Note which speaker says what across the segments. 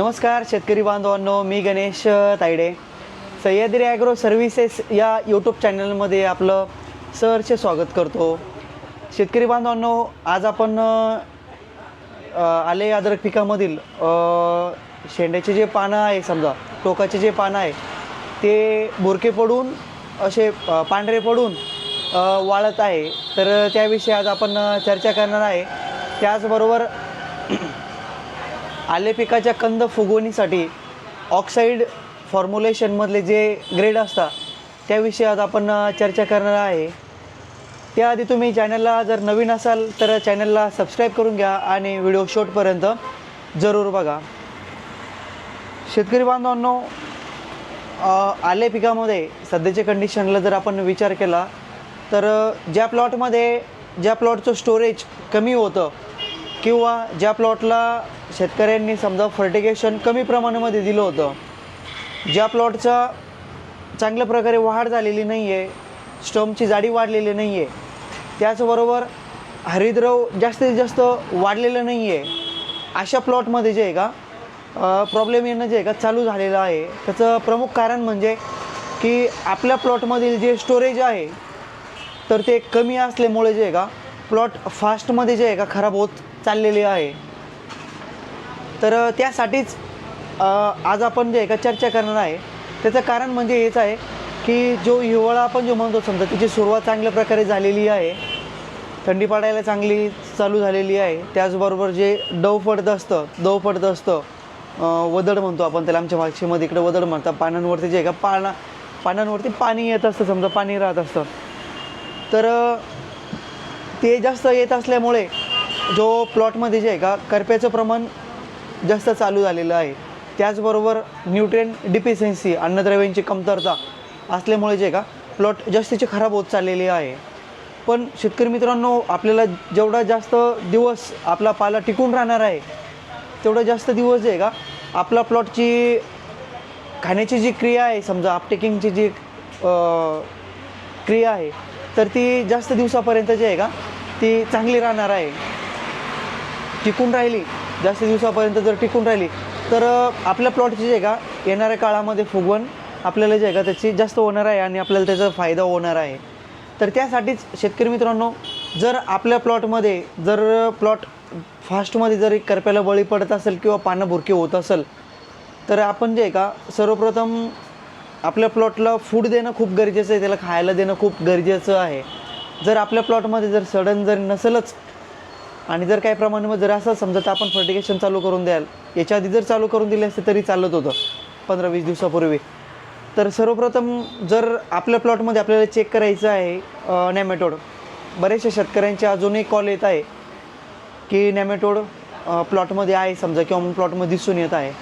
Speaker 1: नमस्कार शेतकरी बांधवांनो मी गणेश तायडे. सह्याद्री ॲग्रो सर्व्हिसेस या यूट्यूब चॅनलमध्ये आपलं सहर्ष स्वागत करतो. शेतकरी बांधवांनो आज आपण आले अद्रक पिकामधील शेंड्याचे जे पानं आहे समजा टोकाचे जे पानं आहे ते बुरके पडून असे पांढरे पडून वाळत आहे. तर त्याविषयी आज आपण चर्चा करणार आहे. त्याचबरोबर आले पिकाच्या कंद फुगवणीसाठी ऑक्साईड फॉर्म्युलेशनमधले जे ग्रेड असतात त्याविषयी आज आपण चर्चा करणार आहे. त्याआधी तुम्ही चॅनलला जर नवीन असाल तर चॅनलला सबस्क्राईब करून घ्या आणि व्हिडिओ शॉर्टपर्यंत जरूर बघा. शेतकरी बांधवांनो आले पिकामध्ये सध्याच्या कंडिशनला जर आपण विचार केला तर ज्या प्लॉटमध्ये ज्या प्लॉटचं स्टोरेज कमी होतं किंवा ज्या प्लॉटला शेतकऱ्यांनी समजा फर्टिगेशन कमी प्रमाणामध्ये दिलं होतं. ज्या प्लॉटचा चांगल्या प्रकारे वाढ झालेली नाही आहे स्टमची जाडी वाढलेली नाही आहे त्याचबरोबर हरिद्रव जास्तीत जास्त वाढलेलं नाही आहे अशा प्लॉटमध्ये जे आहे का प्रॉब्लेम येणं जे आहे का चालू झालेलं आहे. त्याचं प्रमुख कारण म्हणजे की आपल्या प्लॉटमधील जे स्टोरेज आहे तर ते कमी असल्यामुळे जे आहे का प्लॉट फास्टमध्ये जे आहे का खराब होत चाललेले आहे. तर त्यासाठीच आज आपण जे आहे का चर्चा करणार आहे त्याचं कारण म्हणजे हेच आहे की जो हिवाळा आपण जो म्हणतो समजा तिची सुरुवात चांगल्या प्रकारे झालेली आहे थंडी पडायला चांगली चालू झालेली आहे त्याचबरोबर जे डव पडत असतं दव पडत असतं वदड म्हणतो आपण त्याला आमच्या भाषेमध्ये इकडे वदड म्हणतात. पानांवरती जे आहे का पाना पानांवरती पाणी येत असतं समजा पाणी राहत असतं. तर ते जास्त येत असल्यामुळे जो प्लॉटमध्ये जे आहे का करप्याचं प्रमाण जास्त चालू झालेलं आहे. त्याचबरोबर न्यूट्रिएंट डिफिशियन्सी अन्नद्रव्यांची कमतरता असल्यामुळे जे आहे का प्लॉट जास्तीचे खराब होत चाललेले आहे. पण शेतकरी मित्रांनो आपल्याला जेवढा जास्त दिवस आपला पाला टिकून राहणार आहे तेवढा जास्त दिवस जे आहे का आपला प्लॉटची खाण्याची जी क्रिया आहे समजा अपटेकिंगची जी क्रिया आहे तर ती जास्त दिवसापर्यंत जे आहे का ती चांगली राहणार आहे. टिकून राहिली जास्त दिवसापर्यंत जर टिकून राहिली तर आपल्या प्लॉटची जे आहे का येणाऱ्या काळामध्ये फुगवण आपल्याला जे आहे का त्याची जास्त होणार आहे आणि आपल्याला त्याचा फायदा होणार आहे. तर त्यासाठीच शेतकरी मित्रांनो जर आपल्या प्लॉटमध्ये जर प्लॉट फास्टमध्ये जर एक करप्याला बळी पडत असेल किंवा पानं भुरके होत असेल तर आपण जे आहे का सर्वप्रथम आपल्या प्लॉटला फूड देणं खूप गरजेचं आहे त्याला खायला देणं खूप गरजेचं आहे. जर आपल्या प्लॉटमध्ये जर सडन जर नसेलच आणि जर काही प्रमाणामध्ये जर असं समजा तर आपण फर्टिगेशन चालू करून द्याल. याच्या आधी जर चालू करून दिले असते तरी चालत होतं पंधरा वीस दिवसापूर्वी. तर सर्वप्रथम जर आपल्या प्लॉटमध्ये आपल्याला चेक करायचं आहे नॅमेटोड बरेचशा शेतकऱ्यांचे अजूनही कॉल येत आहे की नॅमेटोड प्लॉटमध्ये आहे समजा किंवा मग प्लॉटमध्ये दिसून येत आहे.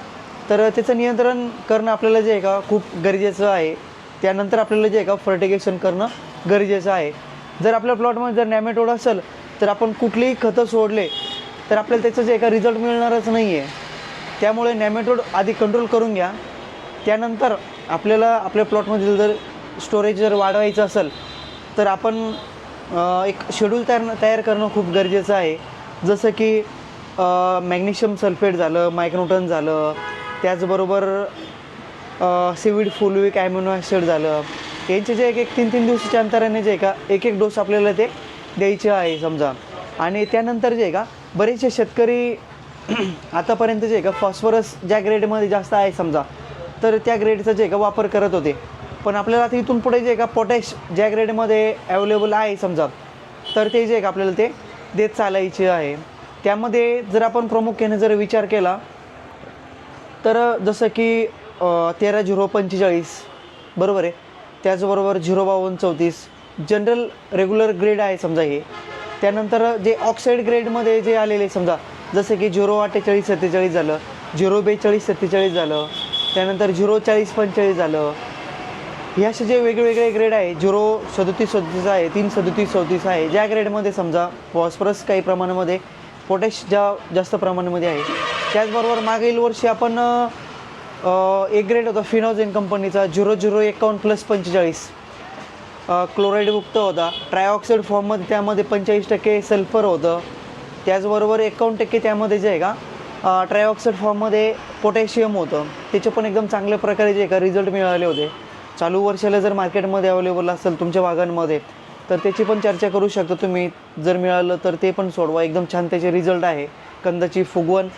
Speaker 1: तर त्याचं नियंत्रण करणं आपल्याला जे आहे का खूप गरजेचं आहे. त्यानंतर आपल्याला जे आहे का फर्टिगेशन करणं गरजेचं आहे. जर आपल्या प्लॉटमध्ये जर नॅमेटोड असेल तर आपण कुठलीही खतं सोडले तर आपल्याला त्याचं जे एका रिझल्ट मिळणारच नाही आहे त्यामुळे नॅमेटोड आधी कंट्रोल करून घ्या. त्यानंतर आपल्याला आपल्या प्लॉटमधील जर स्टोरेज जर वाढवायचं असेल तर आपण एक शेड्यूल तयार तयार करणं खूप गरजेचं आहे. जसं की मॅग्नेशियम सल्फेट झालं मायक्रोटन झालं त्याचबरोबर सिविड फुलविक ॲम्युनो ॲसिड झालं. यांचे जे एक एक तीन तीन दिवसाच्या अंतराने जे का एक एक डोस आपल्याला ते द्यायचे आहे समजा. आणि त्यानंतर जे आहे का बरेचसे शेतकरी आतापर्यंत जे आहे का फॉस्फरस ज्या ग्रेडमध्ये जास्त आहे समजा तर त्या ग्रेडचा जे आहे का वापर करत होते. पण आपल्याला आता इथून पुढे जे आहे का पोटॅश ज्या ग्रेडमध्ये अवेलेबल आहे समजा तर ते जे आहे का आपल्याला ते देत चालायचे आहे. त्यामध्ये जर आपण प्रामुख्याने जर विचार केला तर जसं की तेरा झिरो पंचेचाळीस बरोबर आहे? त्याचबरोबर झिरो बावन्न चौतीस जनरल रेग्युलर ग्रेड आहे समजा हे. त्यानंतर जे ऑक्साईड ग्रेडमध्ये जे आलेले समजा जसं की झिरो अठ्ठेचाळीस सत्तेचाळीस झालं झिरो बेचाळीस सत्तेचाळीस झालं त्यानंतर झिरो चाळीस पंचेचाळीस झालं. हे असे जे वेगवेगळे ग्रेड आहे झिरो सदोतीस सदतीस आहे तीन सदोतीस चौतीस आहे ज्या ग्रेडमध्ये समजा फॉस्फरस काही प्रमाणामध्ये पोटॅश ज्या जास्त प्रमाणामध्ये आहे त्याचबरोबर मागील वर्षी आपण एक ग्रेड होता फिनॉझेन कंपनीचा झिरो झिरो एकावन्न प्लस पंचेचाळीस. क्लोराईडमुक्त होता. ट्रायऑक्साईड फॉर्ममध्ये त्यामध्ये पंचेचाळीस टक्के सल्फर होतं. त्याचबरोबर एकावन्न टक्के त्यामध्ये जे आहे का ट्रायऑक्साईड फॉर्ममध्ये पोटॅशियम होतं. त्याचे पण एकदम चांगल्या प्रकारे जे का रिझल्ट मिळाले होते. चालू वर्षाला जर मार्केटमध्ये अवेलेबल असेल तुमच्या भागांमध्ये तर त्याची पण चर्चा करू शकता तुम्ही. जर मिळालं तर ते पण सोडवा. एकदम छान त्याचे रिझल्ट आहे. कंदाची फुगवण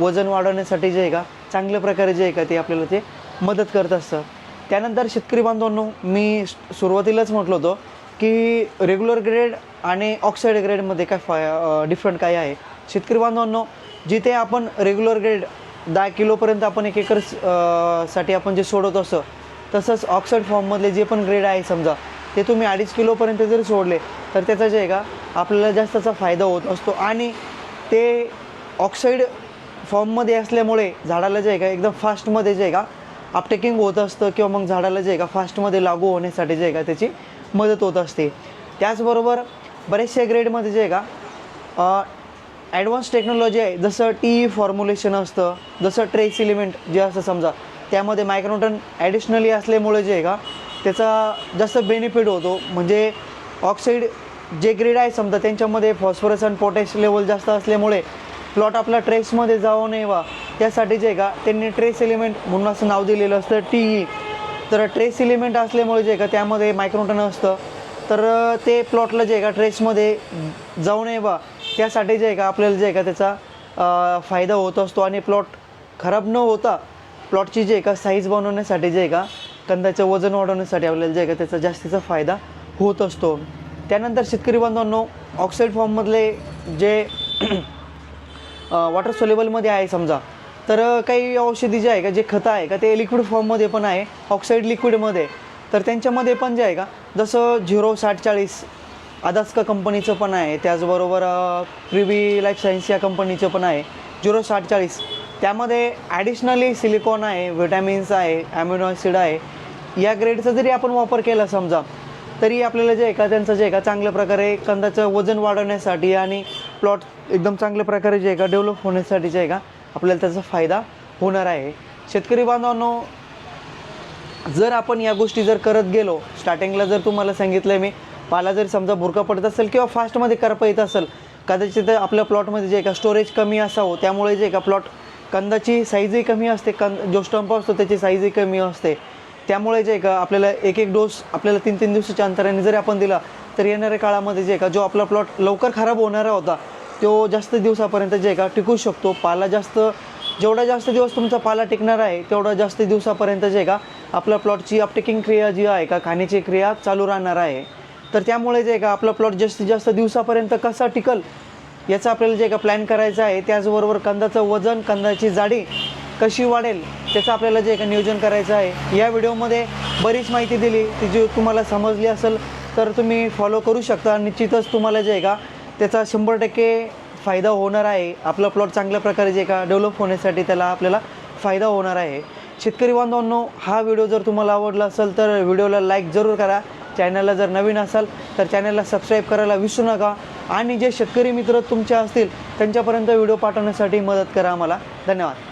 Speaker 1: वजन वाढवण्यासाठी जे आहे का चांगल्या प्रकारे जे आहे का ते आपल्याला ते मदत करत असतं. त्यानंतर शेतकरी बांधवांनो मी सुरुवातीलाच म्हटलं होतं की रेग्युलर ग्रेड आणि ऑक्साईड ग्रेडमध्ये काय फाय डिफरंट काय आहे. शेतकरी बांधवांनो जिथे आपण रेग्युलर ग्रेड दहा किलोपर्यंत आपण एक एकरसाठी आपण जे सोडत असतो तसंच ऑक्साईड फॉर्ममधले जे पण ग्रेड आहे समजा ते तुम्ही अडीच किलोपर्यंत जर सोडले तर त्याचा जे आहे का आपल्याला जास्तचा फायदा होत असतो. आणि ते ऑक्साईड फॉर्ममध्ये असल्यामुळे झाडाला जे आहे का एकदम फास्टमध्ये जे आहे का अपटेकिंग होत असतं किंवा मग झाडाला जे आहे का फास्टमध्ये लागू होण्यासाठी जे आहे का त्याची मदत होत असते. त्याचबरोबर बरेचशा ग्रेडमध्ये जे आहे का ॲडव्हान्स टेक्नॉलॉजी आहे. जसं टी फॉर्म्युलेशन असतं जसं ट्रेस इलिमेंट जे असतं समजा त्यामध्ये मायक्रोटन ॲडिशनली असल्यामुळे जे आहे का त्याचा जास्त बेनिफिट होतो. म्हणजे ऑक्साईड जे ग्रेड आहे समजा त्यांच्यामध्ये फॉस्फरस आणि पोटॅश लेवल जास्त असल्यामुळे प्लॉट आपला ट्रेसमध्ये जाऊ नये वा. त्यासाठी जे आहे का त्यांनी ट्रेस एलिमेंट म्हणून असं नाव दिलेलं असतं टी ई. तर ट्रेस एलिमेंट असल्यामुळे जे का त्यामध्ये मायक्रोटन असतं. तर ते प्लॉटला जे आहे का ट्रेसमध्ये जाऊ नये बा त्यासाठी जे आहे का आपल्याला जे आहे का त्याचा फायदा होत असतो आणि प्लॉट खराब न होता प्लॉटची जे का साईज बनवण्यासाठी जे आहे का कंदाचं वजन वाढवण्यासाठी आपल्याला जे आहे का त्याचा जास्तीचा फायदा होत असतो. त्यानंतर शेतकरी बांधवांनो ऑक्साईड फॉर्ममधले जे वॉटर सोलेबलमध्ये आहे समजा. तर काही औषधी जे आहे का जे खतं आहे का ते लिक्विड फॉर्ममध्ये पण आहे ऑक्साईड लिक्विडमध्ये तर त्यांच्यामध्ये पण जे आहे का जसं झिरो साठ चाळीस आदास्का कंपनीचं पण आहे त्याचबरोबर प्रिव्ही लाईफ सायन्स या कंपनीचं पण आहे झिरो साठ चाळीस त्यामध्ये ॲडिशनली सिलिकॉन आहे व्हिटॅमिन्स आहे ॲम्युनो ॲसिड आहे. या ग्रेडचा जरी आपण वापर केला समजा तरी आपल्याला जे आहे का त्यांचं जे आहे का चांगल्या प्रकारे कंदाचं वजन वाढवण्यासाठी आणि प्लॉट एकदम चांगल्या प्रकारे जे आहे का? डेव्हलप होण्यासाठी जे आहे का? आपल्याला त्याचा फायदा होणार आहे. शेतकरी बांधवांनो जर आपण या गोष्टी जर करत गेलो स्टार्टिंगला जर तुम्हाला सांगितलं आहे मी पाला जर समजा बुरका पडत असेल किंवा फास्टमध्ये करपा येत असेल कदाचित आपल्या प्लॉटमध्ये जे आहे का स्टोरेज कमी असावं त्यामुळे जे का प्लॉट कंदाची साईजही कमी असते कंद जो स्टंप असतो त्याची साईजही कमी असते. त्यामुळे जे आहे का आपल्याला एक एक डोस आपल्याला तीन तीन दिवसाच्या अंतराने जरी आपण दिला तर येणाऱ्या काळामध्ये जे का जो आपला प्लॉट लवकर खराब होणारा होता तो जास्त दिवसापर्यंत जे का टिकू शकतो. पाला जास्त जेवढा जास्त दिवस तुमचा पाला टिकणार आहे तेवढा जास्त दिवसापर्यंत जे का आपल्या प्लॉटची अपटेकिंग क्रिया जी आहे का खाण्याची क्रिया चालू राहणार आहे. तर त्यामुळे जे आहे का आपला प्लॉट जास्तीत जास्त दिवसापर्यंत कसा टिकल याचा आपल्याला जे का प्लॅन करायचा आहे त्याचबरोबर कंदाचं वजन कंदाची जाडी कशी वाढेल त्याचं आपल्याला जे का नियोजन करायचं आहे या व्हिडिओमध्ये बरीच माहिती दिली. ती जी तुम्हाला समजली असेल तर तुम्ही फॉलो करू शकता. निश्चितच तुम्हाला जे आहे का त्याचा शंभर टक्के फायदा होणार आहे. आपला प्लॉट चांगल्या प्रकारे जे का डेव्हलप होण्यासाठी त्याला आपल्याला फायदा होणार आहे. शेतकरी बांधवांनो हा व्हिडिओ जर तुम्हाला आवडला असेल तर व्हिडिओला लाईक जरूर करा. चॅनलला जर नवीन असाल तर चॅनलला सबस्क्राईब करायला विसरू नका. आणि जे शेतकरी मित्र तुमचे असतील त्यांच्यापर्यंत व्हिडिओ पाठवण्यासाठी मदत करा आम्हाला. धन्यवाद.